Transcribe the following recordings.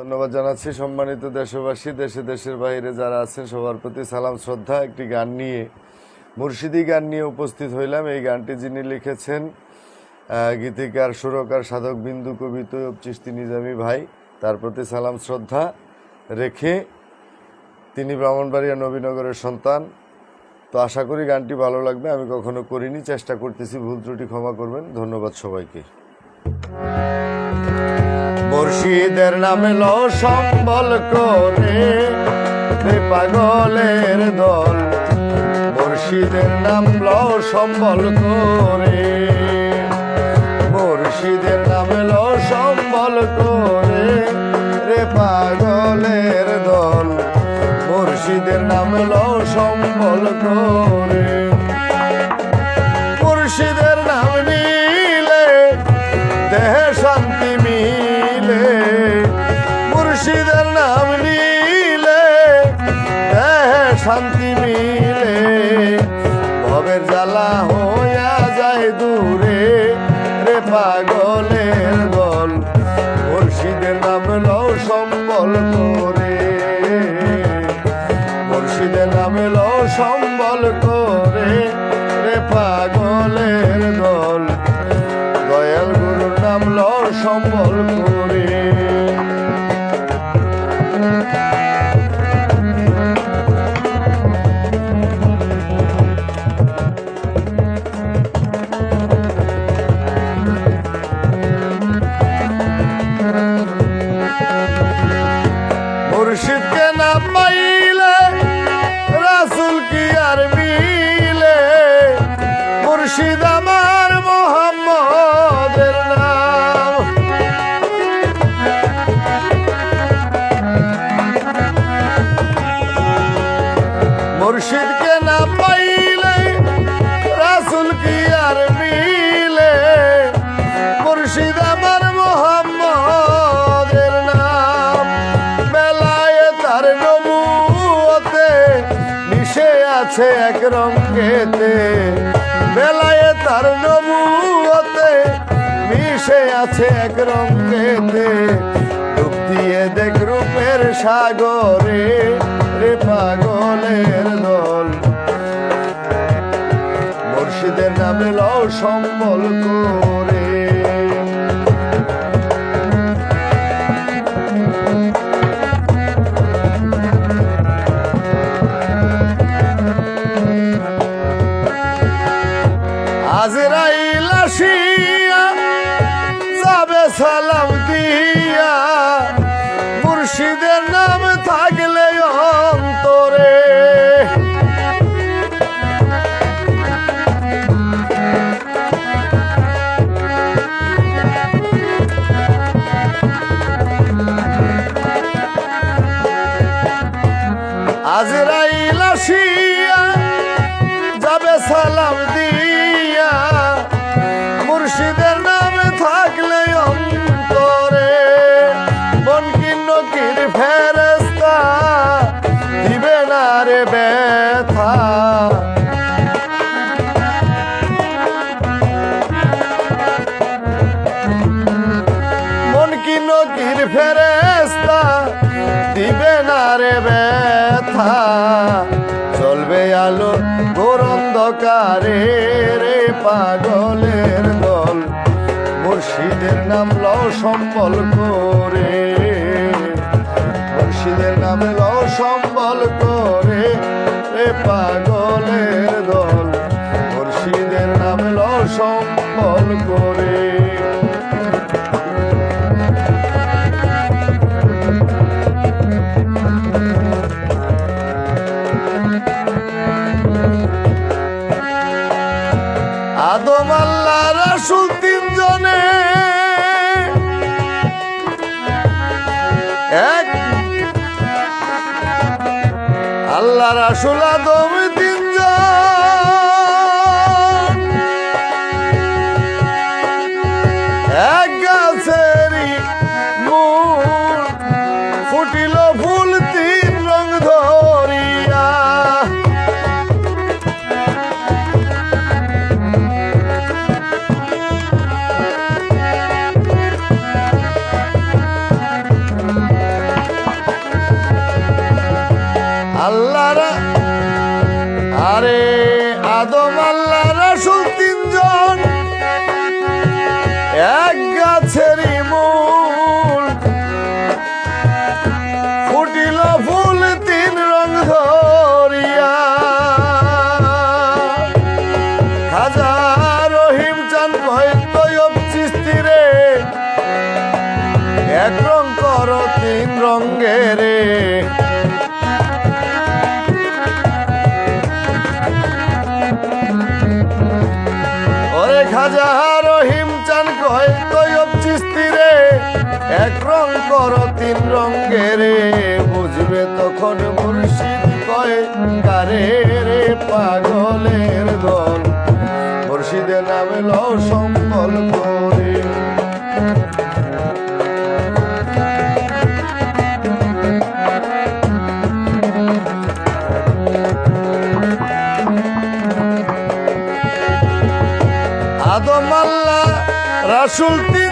ধন্যবাদ জানাচ্ছি সম্মানিত দেশবাসী, দেশে দেশের বাইরে যারা আছেন, সবার প্রতি সালাম, শ্রদ্ধা, একটি গান নিয়ে, মুর্শিদি গান নিয়ে উপস্থিত হইলাম। এই গানটি যিনি লিখেছেন গীতিকার, সুরকার, সাধক, বিন্দু কবি তৈয়ব চিস্তি নিজামী ভাই, তার প্রতি সালাম, শ্রদ্ধা রেখে তিনি ব্রাহ্মণবাড়িয়া নবীনগরের সন্তান। তো আশা করি গানটি ভালো লাগবে, আমি কখনো করিনি, চেষ্টা করতেছি, ভুল ত্রুটি ক্ষমা করবেন। ধন্যবাদ সবাইকে। মুর্শিদের নামে লো সম্বল করে পাগলের দল। মুর্শিদের নাম লো সম্বল করে, মুর্শিদের নামে লো সম্বল করে, রে পাগলের দল। মুর্শিদের নাম লো সম্বল করে। শান্তি মুর্শিদকে না পাইলে রাসুল কি আর মিলে মুর্শিদ আমার মোহাম্মদের নাম বেলায় তার নবুয়তে মিশে আছে এক রঙেতে বেলায় তার নবুয়তে মিশে আছে এক রঙেতে দিয়ে দেখ রূপের সাগরে রে পাগলের দল। সালাম দিয়া অন্ধকারে রে পাগলের দল, মুর্শিদের নাম লও সম্বল করে। মুর্শিদের নামে লও সম্বল করে রে পাগলের দল, মুর্শিদের নামে লও সম্বল করে। আদম আল্লাহ রাসুল তিনজনে। এক। আল্লাহ রাসুল আদম Yeah, God, Teddy. রঙে রে, বুঝবে তখন মুর্শিদ কয়, কারে রে পাগলের দল? মুর্শিদে নামে ল সম্বল করে আদম আল্লাহ রাসুল তিনজন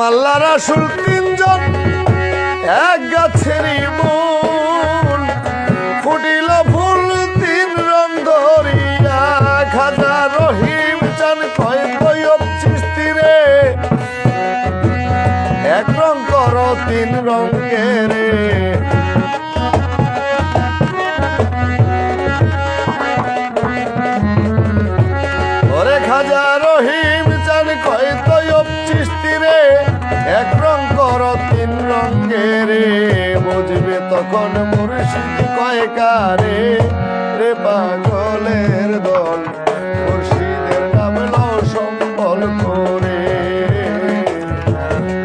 আল্লাহ রাসুল তিনজন। এক গাছেরই কারে রে পাগলের দল, মুর্শিদের নাম লও সম্বল করে।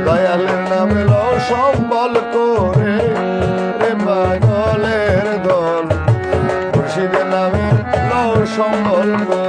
দয়ালের নাম লও সম্বল করে রে পাগলের দল, মুর্শিদের নামে লও সম্বল করে।